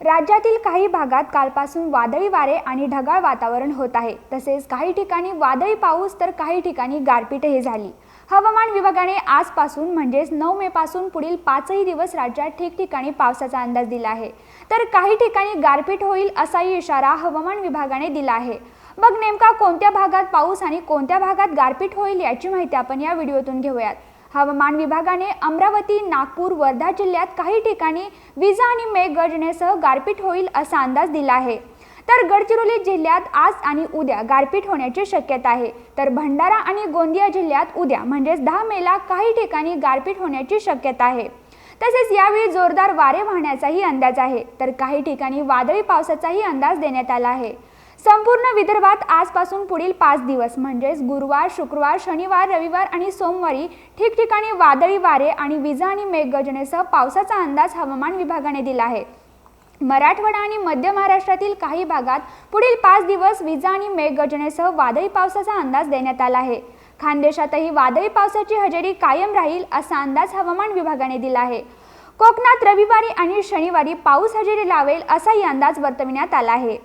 राज्यातील काही भागात कालपासून वादळी वारे आणि ढगाळ वातावरण होत आहे. तसेच काही ठिकाणी वादळी पाऊस तर काही ठिकाणी गारपीटही झाली. हवामान विभागाने आजपासून म्हणजेच नऊ मे पासून पुढील पाचही दिवस राज्यात ठिकठिकाणी पावसाचा अंदाज दिला आहे. तर काही ठिकाणी गारपीट होईल असाही इशारा हवामान विभागाने दिला आहे. मग नेमका कोणत्या भागात पाऊस आणि कोणत्या भागात गारपीट होईल याची माहिती आपण या व्हिडिओतून घेऊयात. हवामान विभागाने अमरावती नागपूर वर्धा जिल्ह्यात काही ठिकाणी विजा आणि मेघगर्जनेसह गारपीट होईल असा अंदाज दिला आहे. तर गडचिरोली जिल्ह्यात आज आणि उद्या गारपीट होण्याची शक्यता आहे. तर भंडारा आणि गोंदिया जिल्ह्यात उद्या म्हणजेच दहा मेला काही ठिकाणी गारपीट होण्याची शक्यता आहे. तसेच यावेळी जोरदार वारे वाहण्याचाही अंदाज आहे. तर काही ठिकाणी वादळी पावसाचाही अंदाज देण्यात आला आहे. संपूर्ण विदर्भात आजपासून पुढील पाच दिवस म्हणजेच गुरुवार शुक्रवार शनिवार रविवार आणि सोमवारी ठिकठिकाणी वादळी वारे आणि विजा आणि मेघगर्जनेसह पावसाचा अंदाज हवामान विभागाने दिला आहे. मराठवाडा आणि मध्य महाराष्ट्रातील काही भागात पुढील पाच दिवस विजा आणि मेघगर्जनेसह वादळी पावसाचा अंदाज देण्यात आला आहे. खानदेशातही वादळी पावसाची हजेरी कायम राहील असा अंदाज हवामान विभागाने दिला आहे. कोकणात रविवारी आणि शनिवारी पाऊस हजेरी लावेल असाही अंदाज वर्तविण्यात आला आहे.